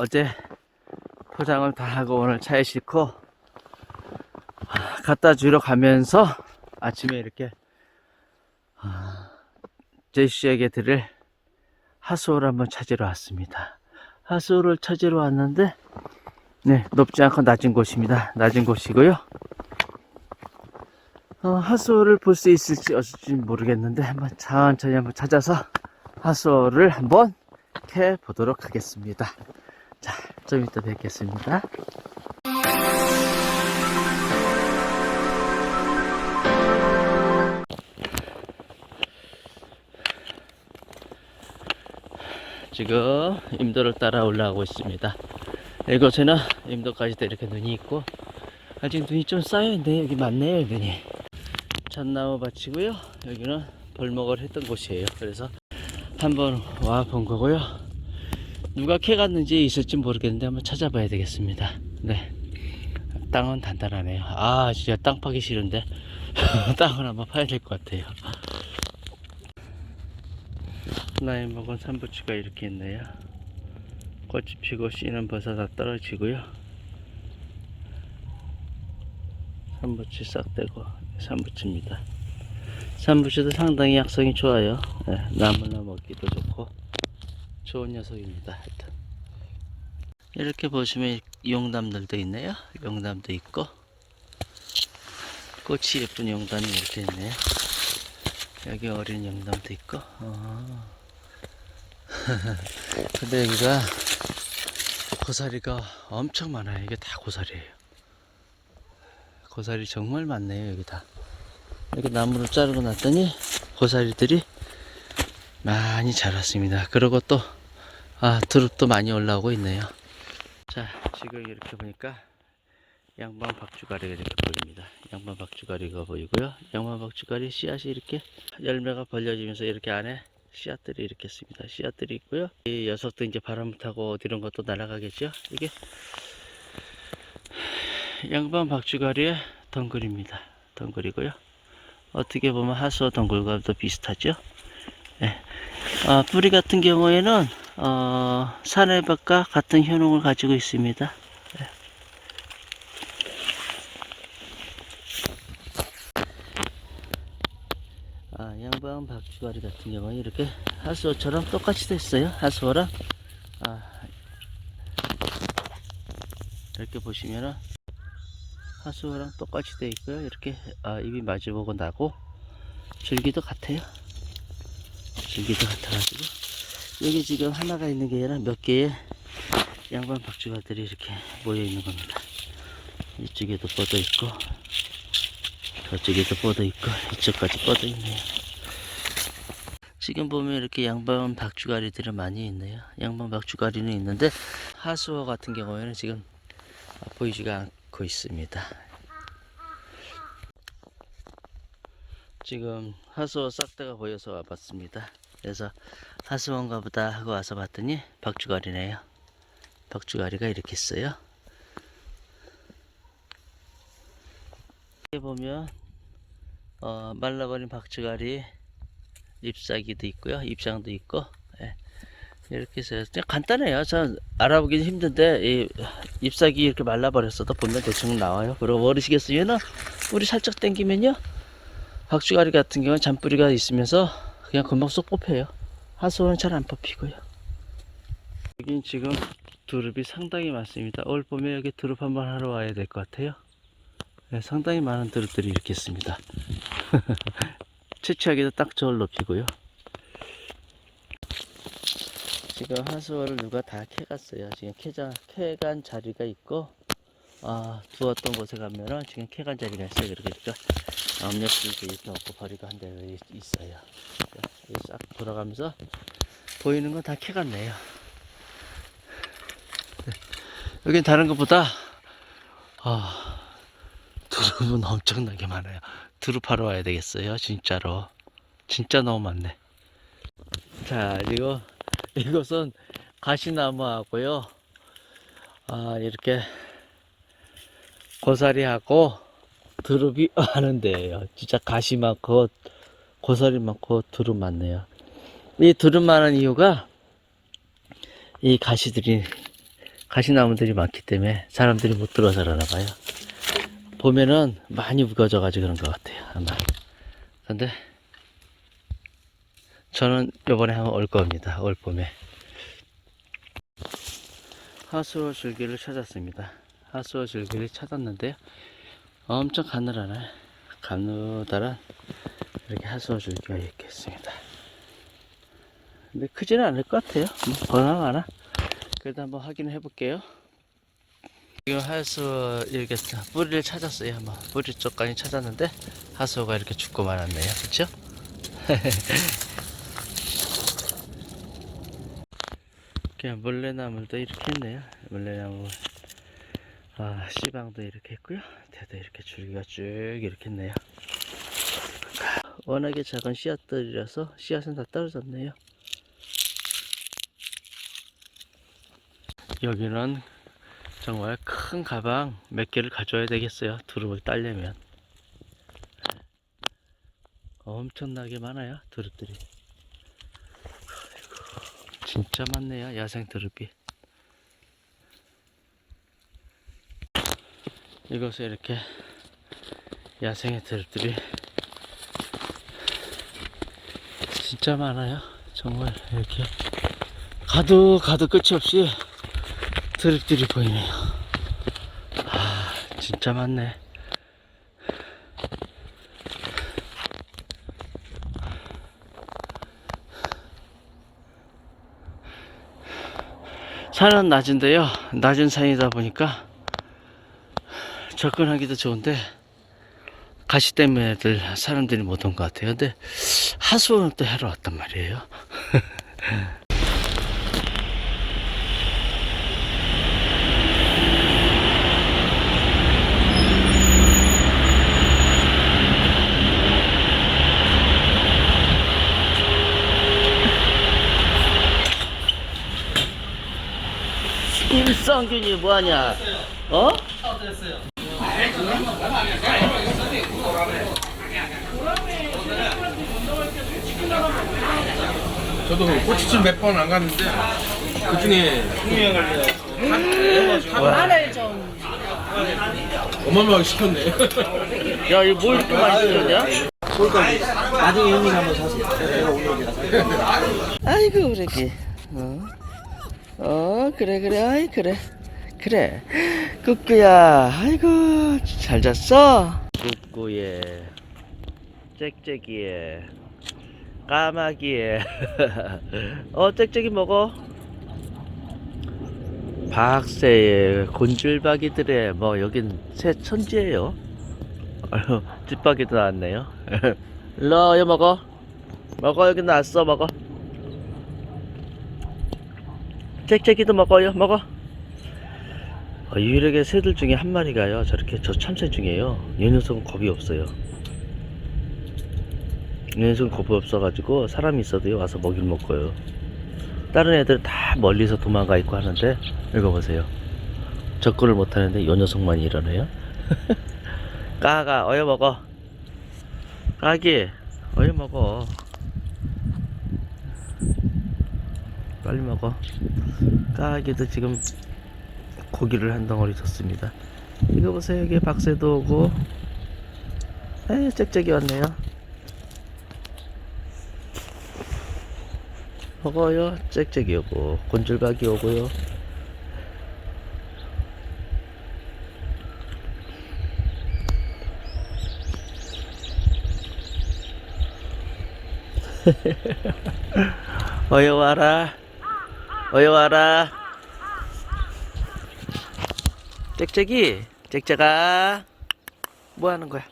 어제 포장을 다 하고 오늘 차에 싣고 아, 갖다 주러 가면서 아침에 이렇게 아, 제시에게 드릴 하수호를 한번 찾으러 왔습니다. 하수호를 찾으러 왔는데 네 높지 않고 낮은 곳입니다. 낮은 곳이고요. 어, 하수호를 볼 수 있을지 없을지 모르겠는데 한번 천천히 한번 찾아서 하수호를 한번 캐 보도록 하겠습니다. 자, 좀 이따 뵙겠습니다. 지금 임도를 따라 올라가고 있습니다. 이곳에는 임도까지도 이렇게 눈이 있고 아직 눈이 좀 쌓여있네요. 여기 많네요, 눈이. 잣나무 밭이고요. 여기는 벌목을 했던 곳이에요. 그래서 한번 와 본 거고요. 누가 캐갔는지 있을지 모르겠는데 한번 찾아봐야 되겠습니다. 네. 땅은 단단하네요. 아, 진짜 땅 파기 싫은데. 땅을 한번 파야 될 것 같아요. 나이 먹은 산부치가 이렇게 있네요. 꽃이 피고 씨는 벌써 다 떨어지고요. 산부치 싹 떼고 산부치입니다. 산부치도 상당히 약성이 좋아요. 네, 나물나 먹기도 좋고 좋은 녀석입니다. 하여튼 이렇게 보시면 용담들도 있네요. 용담도 있고 꽃이 예쁜 용담이 이렇게 있네요. 여기 어린 용담도 있고. 어. 근데 여기가 고사리가 엄청 많아요. 이게 다 고사리예요. 고사리 정말 많네요. 여기 다. 이렇게 나무를 자르고 났더니 고사리들이 많이 자랐습니다. 그리고 또 아, 드릅도 많이 올라오고 있네요. 자, 지금 이렇게 보니까 양반 박주가리가 이렇게 보입니다. 양반 박주가리가 보이고요. 양반 박주가리 씨앗이 이렇게 열매가 벌려지면서 이렇게 안에 씨앗들이 이렇게 있습니다. 씨앗들이 있고요. 이 녀석도 이제 바람 타고 어디론 것도 날아가겠죠. 이게 양반 박주가리의 덩굴입니다. 덩굴이고요. 어떻게 보면 하수와 덩굴과도 비슷하죠. 예. 아, 뿌리 같은 경우에는 어, 산해박과 같은 효능을 가지고 있습니다. 예. 아, 양방 박쥐가리 같은 경우는 이렇게 하수어처럼 똑같이 됐어요. 하수어랑 아, 이렇게 보시면은 하수어랑 똑같이 돼 있고요. 이렇게 아, 입이 마주보고 나고 줄기도 같아요. 줄기도 같아가지고 여기 지금 하나가 있는 게 아니라 몇 개의 양반 박쥐가들이 이렇게 모여 있는 겁니다. 이쪽에도 뻗어 있고 저쪽에도 뻗어 있고 이쪽까지 뻗어 있네요. 지금 보면 이렇게 양반 박쥐가리들이 많이 있네요. 양반 박쥐가리는 있는데 하수어 같은 경우에는 지금 보이지가 않고 있습니다. 지금 하수어 싹다가 보여서 와봤습니다. 그래서 하수원가 보다 하고 와서 봤더니 박쥐가리네요. 박쥐가리가 이렇게 있어요. 여기 보면 어, 말라버린 박쥐가리 잎사귀도 있고요. 잎장도 있고 예. 이렇게 해서 그냥 간단해요. 저 알아보기는 힘든데 이 잎사귀 이렇게 말라버렸어도 보면 대충 나와요. 그리고 모르시겠으면은 뿌리 살짝 당기면요. 박쥐가리 같은 경우는 잔뿌리가 있으면서 그냥 금방 쏙 뽑혀요. 하수원은 잘안 뽑히고요. 여긴 지금 두릅이 상당히 많습니다. 올 봄에 여기 두릅 한번 하러 와야 될 것 같아요. 네, 상당히 많은 두릅들이 이렇게 있습니다. 채취하기도 딱 좋을 높이고요. 지금 하수원을 누가 다 캐갔어요. 지금 캐자, 캐간 자리가 있고, 아, 두었던 곳에 가면은 지금 캐간 자리가 있어요. 그러니까 압력줄도 이렇게 없고 버리고 한 대가 있어요. 싹 돌아가면서 보이는 건 다 캐갔네요. 네. 여긴 다른 것보다 아, 두릅은 엄청나게 많아요. 두릅 하러 와야 되겠어요. 진짜로. 진짜 너무 많네. 자, 그리고 이것은 가시나무하고요. 아, 이렇게 고사리하고 두릅이 많은 데예요. 진짜 가시 많고 고사리 많고 두릅 많네요. 이 두릅 많은 이유가 이 가시들이 가시나무들이 많기 때문에 사람들이 못 들어서 그러나 봐요. 보면은 많이 우거져 가지고 그런 것 같아요. 아마. 근데 저는 요번에 한번 올 겁니다. 올 봄에. 하수어 줄기를 찾았습니다. 하수어 줄기를 찾았는데요. 엄청 가늘하네. 가느다란 이렇게 하수어 줄기가 있습니다. 근데 크지는 않을 것 같아요. 뭐, 번화하나? 그래도 한번 확인해 볼게요. 지금 하수어 이렇게 뿌리를 찾았어요. 한번 뿌리 쪽까지 찾았는데 하수어가 이렇게 죽고 말았네요. 그렇죠? 그냥 물레나물도 이렇게 있네요. 물레나물. 아, 씨방도 이렇게 있고요. 대도 이렇게 줄기가 쭉 이렇게 있네요. 워낙에 작은 씨앗들이라서 씨앗은 다 떨어졌네요. 여기는 정말 큰 가방 몇 개를 가져야 되겠어요. 두릅을 따려면. 엄청나게 많아요. 두릅들이. 진짜 많네요. 야생 두릅이. 이곳에 이렇게 야생의 두릅들이 진짜 많아요. 정말 이렇게 가도 가도 끝이 없이 드립들이 보이네요. 아, 진짜 많네. 산은 낮은데요. 낮은 산이다 보니까 접근하기도 좋은데 가시 때문에들 사람들이 못 온 것 같아요. 근데 하수원을 또 하러 왔단 말이에요. 임성균이 뭐하냐? 어? 저도 꼬치집 몇 번 안 갔는데 그 중에 좀 어마어마하게 시켰네. 야, 이거 뭐 이렇게 많이 들었냐? 나중에 형님 한번 사세요. 내가 오늘 가서. 아이고, 그러게. 어? 어, 그래, 그래, 아이, 그래. 그래. 꾸꾸야, 아이고, 잘 잤어? 꾸꾸예, 짹짹이에, 까마귀에. 어, 짹짹이 먹어. 박새에, 곤줄박이들의, 뭐, 여긴 새 천지예요. 아유, 뒷박이도 나왔네요. 일로, 여 먹어. 먹어, 여기 나왔어, 먹어. 짹짹이도 먹어요 먹어 어, 유일하게 새들 중에 한 마리가요 저렇게 저 참새 중에요. 이 녀석은 겁이 없어요. 이 녀석은 겁이 없어가지고 사람이 있어도요 와서 먹이를 먹고요. 다른 애들 다 멀리서 도망가 있고 하는데 이거 보세요. 접근을 못하는데 이 녀석만 이러네요? 까가 어여 먹어. 까기 어여 먹어. 빨리 먹어. 까기도 지금 고기를 한 덩어리 줬습니다. 이거 보세요. 여기 박새도 오고. 에이 짹짹이 왔네요. 먹어요. 짹짹이 오고. 곤줄박이 오고요. 어여 와라. 어여 와라 짹짹이 짹짹아. 뭐 하는 거야